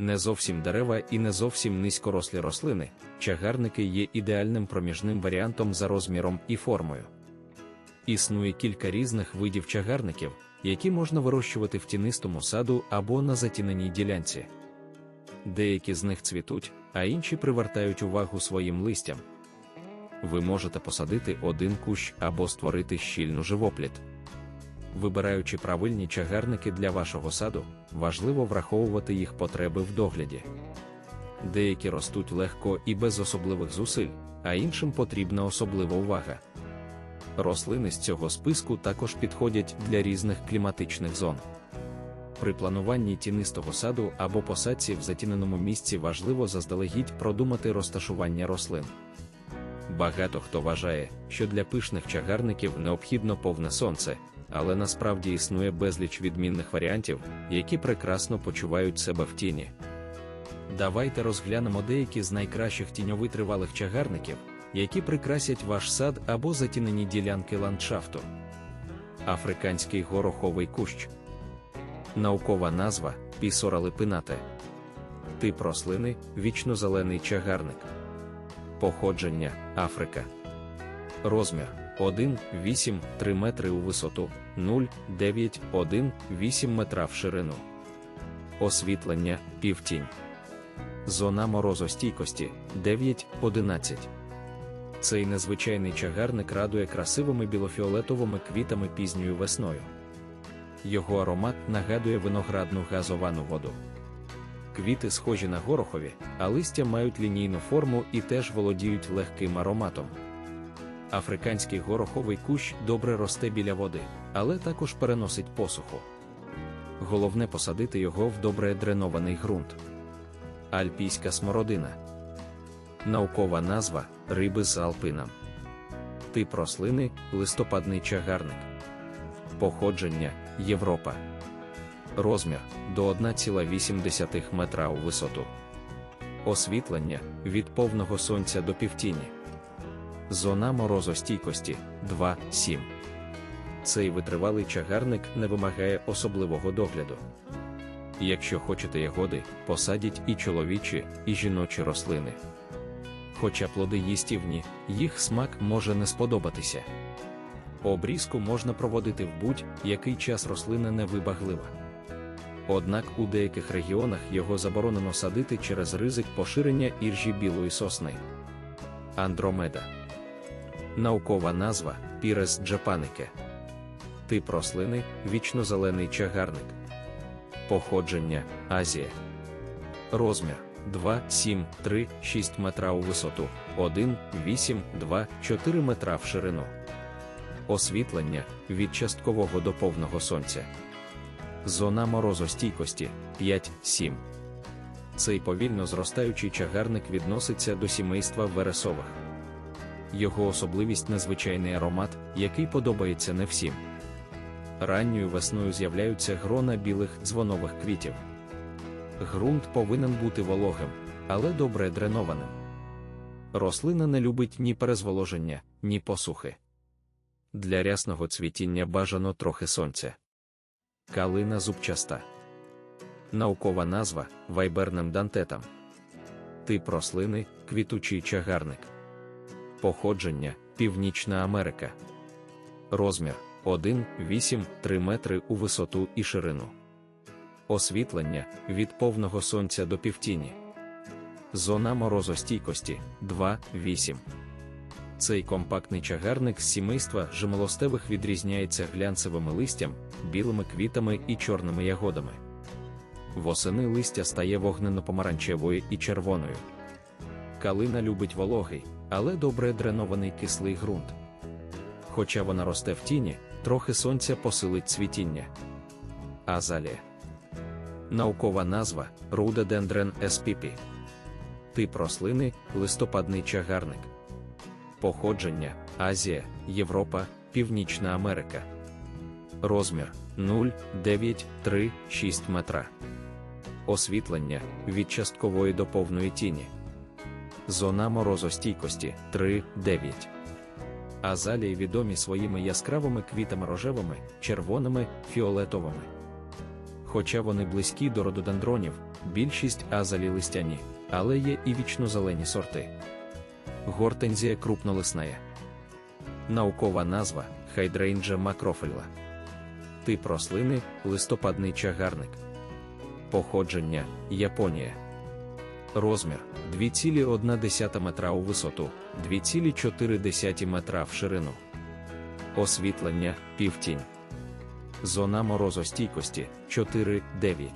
Не зовсім дерева і не зовсім низькорослі рослини, чагарники є ідеальним проміжним варіантом за розміром і формою. Існує кілька різних видів чагарників, які можна вирощувати в тінистому саду або на затіненій ділянці. Деякі з них цвітуть, а інші привертають увагу своїм листям. Ви можете посадити один кущ або створити щільну живопліт. Вибираючи правильні чагарники для вашого саду, важливо враховувати їх потреби в догляді. Деякі ростуть легко і без особливих зусиль, а іншим потрібна особлива увага. Рослини з цього списку також підходять для різних кліматичних зон. При плануванні тінистого саду або посадці в затіненому місці важливо заздалегідь продумати розташування рослин. Багато хто вважає, що для пишних чагарників необхідно повне сонце, але насправді існує безліч відмінних варіантів, які прекрасно почувають себе в тіні. Давайте розглянемо деякі з найкращих тіньовитривалих чагарників, які прикрасять ваш сад або затінені ділянки ландшафту. Африканський гороховий кущ. Наукова назва пісора липинате. Тип рослини вічнозелений чагарник. Походження Африка. Розмір 1,8-3 метри у висоту, 0,9-1,8 метра в ширину. Освітлення півтінь. Зона морозостійкості 9-11. Цей незвичайний чагарник радує красивими білофіолетовими квітами пізньою весною. Його аромат нагадує виноградну газовану воду. Квіти схожі на горохові, а листя мають лінійну форму і теж володіють легким ароматом. Африканський гороховий кущ добре росте біля води, але також переносить посуху. Головне посадити його в добре дренований ґрунт. Альпійська смородина. Наукова назва риби з алпином. Тип рослини листопадний чагарник. Походження Європа. Розмір до 1,8 метра у висоту. Освітлення від повного сонця до півтіні. Зона морозостійкості 2,7. Цей витривалий чагарник не вимагає особливого догляду. Якщо хочете ягоди, посадіть і чоловічі, і жіночі рослини. Хоча плоди їстівні, їх смак може не сподобатися. Обрізку можна проводити в будь-який час рослина невибаглива. Однак у деяких регіонах його заборонено садити через ризик поширення іржі білої сосни. Андромеда. Наукова назва Пірес джапанике. Тип рослини вічнозелений чагарник. Походження Азія. Розмір 2, 7, 3, 6 метра у висоту, 1, 8, 2, 4 метра в ширину. Освітлення від часткового до повного сонця. Зона морозостійкості 5-7. Цей повільно зростаючий чагарник відноситься до сімейства вересових. Його особливість незвичайний аромат, який подобається не всім. Ранньою весною з'являються грона білих дзвонових квітів. Грунт повинен бути вологим, але добре дренованим. Рослина не любить ні перезволоження, ні посухи. Для рясного цвітіння бажано трохи сонця. Калина зубчаста. Наукова назва вайберним дантетам. Тип рослини квітучий чагарник. Походження Північна Америка. Розмір 1,8-3 метри у висоту і ширину. Освітлення від повного сонця до півтіні. Зона морозостійкості 2,8. Цей компактний чагарник з сімейства жимолостевих відрізняється глянцевими листям, білими квітами і чорними ягодами. Восени листя стає вогненно-помаранчевою і червоною. Калина любить вологий, але добре дренований кислий ґрунт. Хоча вона росте в тіні, трохи сонця посилить цвітіння. Азалія. Наукова назва Rhododendron spp. Тип рослини листопадний чагарник. Походження Азія, Європа, Північна Америка. Розмір 0,936 метра. Освітлення від часткової до повної тіні. Зона морозостійкості 3,9. Азалії відомі своїми яскравими квітами рожевими, червоними, фіолетовими. Хоча вони близькі до рододендронів, більшість азалі листяні, але є і вічнозелені сорти. Гортензія крупнолисная. Наукова назва хайдрейнджа макрофельла. Тип рослини листопадний чагарник. Походження Японія. Розмір 2,1 метра у висоту, 2,4 метра в ширину. Освітлення півтінь. Зона морозостійкості 4-9.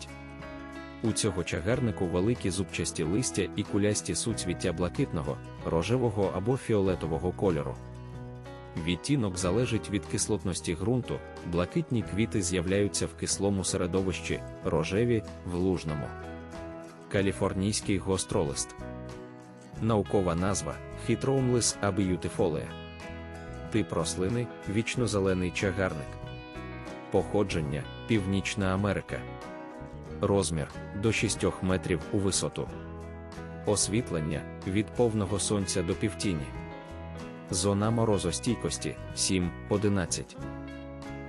У цього чагарнику великі зубчасті листя і кулясті суцвіття блакитного, рожевого або фіолетового кольору. Відтінок залежить від кислотності ґрунту, блакитні квіти з'являються в кислому середовищі, рожеві в лужному. Каліфорнійський гостролист. Наукова назва Хітроумлис абіютифолея. Тип рослини вічнозелений чагарник. Походження Північна Америка. Розмір до 6 метрів у висоту. Освітлення від повного сонця до півтіні. Зона морозостійкості 7-11.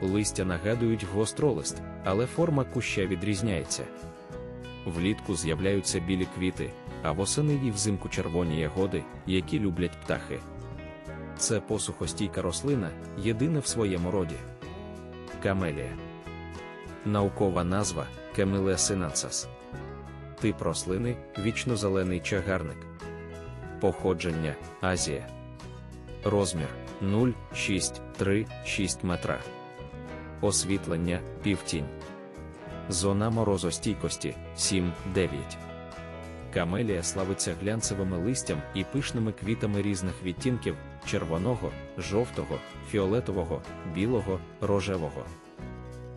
Листя нагадують гостролист, але форма куща відрізняється. Влітку з'являються білі квіти, а восени і взимку червоні ягоди, які люблять птахи. Це посухостійка рослина, єдина в своєму роді. Камелія. Наукова назва Кемилеа синансас. Тип рослини вічнозелений чагарник. Походження Азія. Розмір 0,636 метра. Освітлення півтінь. Зона морозостійкості 7-9. Камелія славиться глянцевими листям і пишними квітами різних відтінків червоного, жовтого, фіолетового, білого, рожевого.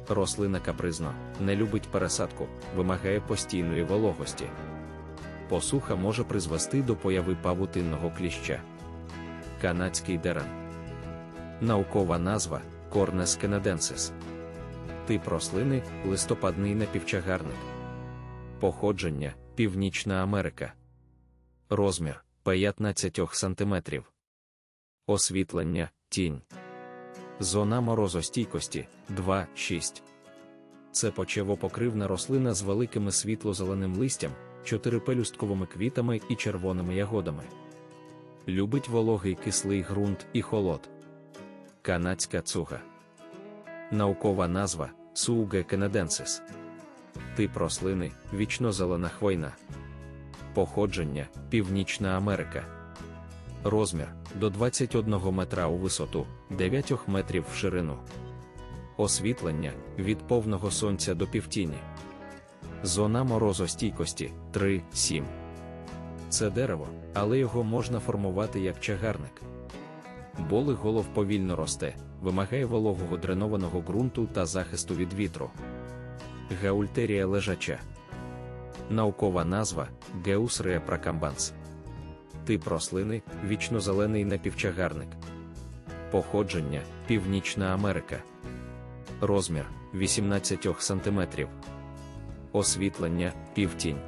Рослина капризно, не любить пересадку, вимагає постійної вологості. Посуха може призвести до появи павутинного кліща. Канадський дерен. Наукова назва Корнес кенеденсис. Тип рослини листопадний напівчагарник. Походження Північна Америка. Розмір 15 см. Освітлення тінь. Зона морозостійкості 2-6. Це почевопокривна рослина з великими світло-зеленим листям, чотирипелюстковими квітами і червоними ягодами. Любить вологий кислий ґрунт і холод. Канадська цуга. Наукова назва Цуге кенеденсис. Тип рослини вічнозелена хвойна. Походження Північна Америка. Розмір до 21 метра у висоту, 9 метрів в ширину. Освітлення від повного сонця до півтіні. Зона морозостійкості 3-7. Це дерево, але його можна формувати як чагарник. Боли голов повільно росте, вимагає вологого дренованого ґрунту та захисту від вітру. Гаультерія лежача. Наукова назва Геус реапракамбанс. Тип рослини вічнозелений напівчагарник. Походження Північна Америка. Розмір 18 см. Освітлення півтінь.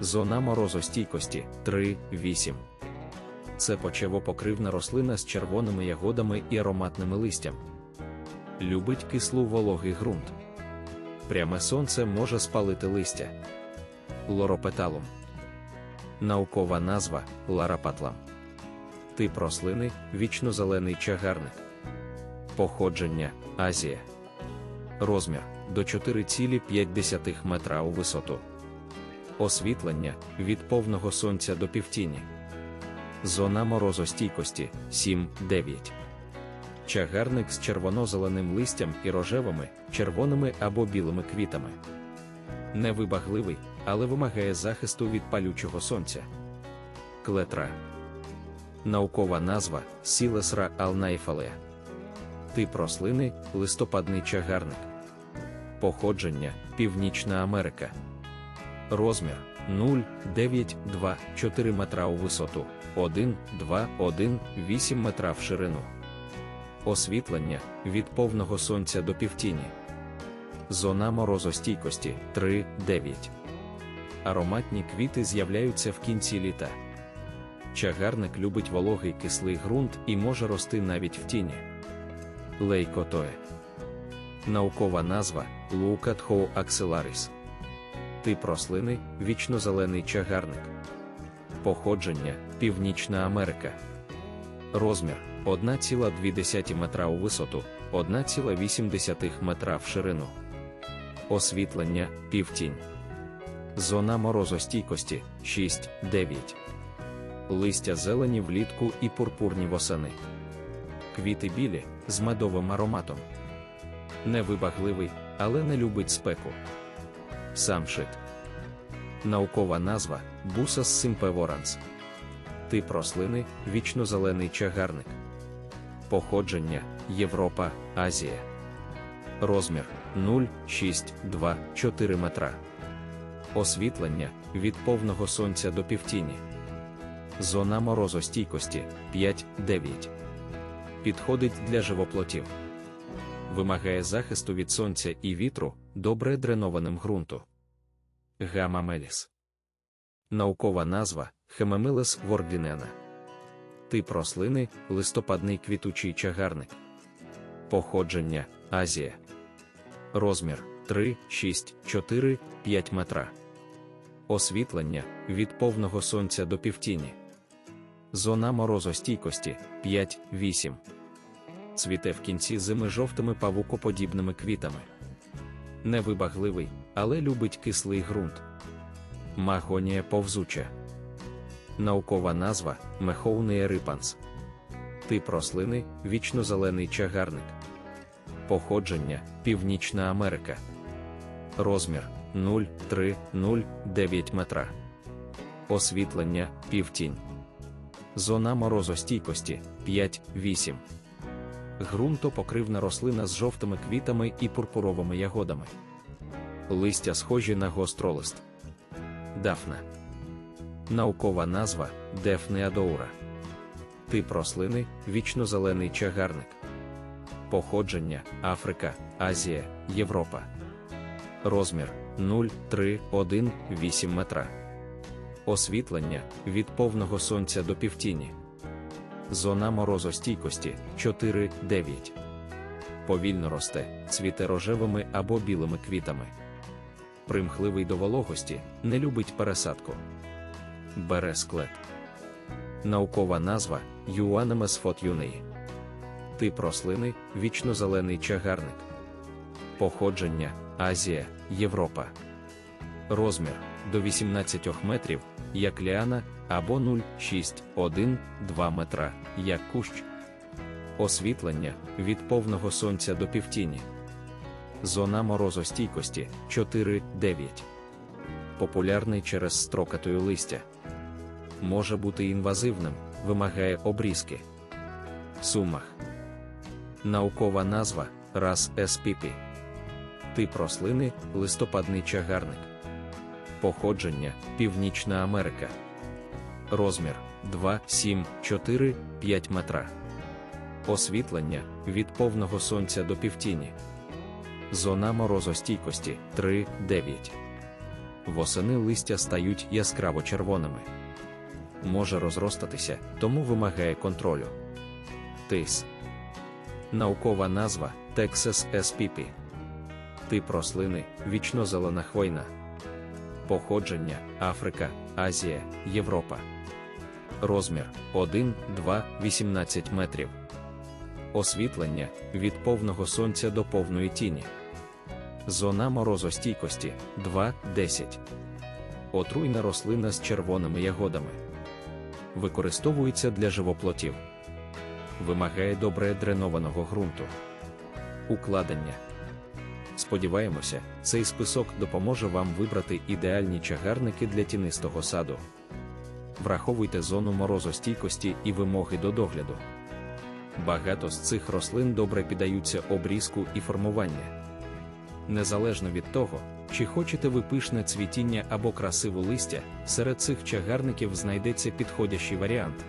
Зона морозостійкості 3-8. Це почевопокривна рослина з червоними ягодами і ароматними листям. Любить кислу вологий ґрунт. Пряме сонце може спалити листя. Лоропеталум. Наукова назва ларапатлам. Тип рослини вічнозелений чагарник. Походження Азія. Розмір до 4,5 метра у висоту. Освітлення від повного сонця до півтіні. Зона морозостійкості 7-9. Чагарник з червоно-зеленим листям і рожевими, червоними або білими квітами. Невибагливий, але вимагає захисту від палючого сонця. Клетра. Наукова назва Сілесра алнайфалея. Тип рослини листопадний чагарник. Походження Північна Америка. Розмір 0,924 метра у висоту, 1, 2, 1, 8 метра в ширину. Освітлення від повного сонця до півтіні. Зона морозостійкості 3-9. Ароматні квіти з'являються в кінці літа. Чагарник любить вологий кислий ґрунт і може рости навіть в тіні. Лейкотоe. Наукова назва Лукатхоу акселаріс Тип рослини вічнозелений чагарник. Походження Північна Америка. Розмір 1,2 метра у висоту, 1,8 метра в ширину. Освітлення півтінь. Зона морозостійкості 6-9. Листя зелені влітку і пурпурні восени. Квіти білі з медовим ароматом. Невибагливий, але не любить спеку. Самшит. Наукова назва Bусas simpevorans. Тип рослини вічнозелений чагарник. Походження Європа, Азія. Розмір 0,6-2,4 метра. Освітлення від повного сонця до півтіні. Зона морозостійкості 5-9. Підходить для живоплотів. Вимагає захисту від сонця і вітру, добре дренованим ґрунту. Гама меліс. Наукова назва Хемемилес вордінена. Тип рослини листопадний квітучий чагарник. Походження Азія. Розмір 3, 6, 4, 5 метра. Освітлення від повного сонця до півтіні. Зона морозостійкості 5-8. Цвіте в кінці зими жовтими павукоподібними квітами. Невибагливий, але любить кислий ґрунт. Магонія повзуча. Наукова назва Мехоунея рипанс. Тип рослини вічнозелений чагарник. Походження Північна Америка. Розмір 0,3-0,9 метра. Освітлення півтінь. Зона морозостійкості 5-8. Грунтопокривна рослина з жовтими квітами і пурпуровими ягодами. Листя схожі на гостролист. Дафна. Наукова назва Дефнеадоура. Тип рослини вічнозелений чагарник. Походження Африка, Азія, Європа. Розмір 0,3-1,8 метра. Освітлення від повного сонця до півтіні. Зона морозостійкості 4-9. Повільно росте, цвіте рожевими або білими квітами. Примхливий до вологості, не любить пересадку. Бере склет. Наукова назва Юанемес фотюнеї. Тип рослини вічнозелений чагарник. Походження Азія, Європа. Розмір до 18 метрів, як ліана, або 0,6-1-2 метра, як кущ. Освітлення від повного сонця до півтіні. Зона морозостійкості 4-9. Популярний через строкатою листя. Може бути інвазивним, вимагає обрізки. Сумах. Наукова назва Рас еспіпі. Тип рослини листопадний чагарник. Походження Північна Америка. Розмір 2, 7, 4, 5 метра. Освітлення від повного сонця до півтіні. Зона морозостійкості 3, 9. Восени листя стають яскраво червоними. Може розростатися, тому вимагає контролю. Тис. Наукова назва Texas spp. Тип рослини вічнозелена хвойна. Походження Африка, Азія, Європа. Розмір 1, 2, 18 метрів. Освітлення від повного сонця до повної тіні. Зона морозостійкості 2, 10. Отруйна рослина з червоними ягодами. Використовується для живоплотів. Вимагає добре дренованого ґрунту. Укладення. Сподіваємося, цей список допоможе вам вибрати ідеальні чагарники для тінистого саду. Враховуйте зону морозостійкості і вимоги до догляду. Багато з цих рослин добре піддаються обрізку і формування. Незалежно від того, чи хочете ви пишне цвітіння або красиву листя, серед цих чагарників знайдеться підходящий варіант.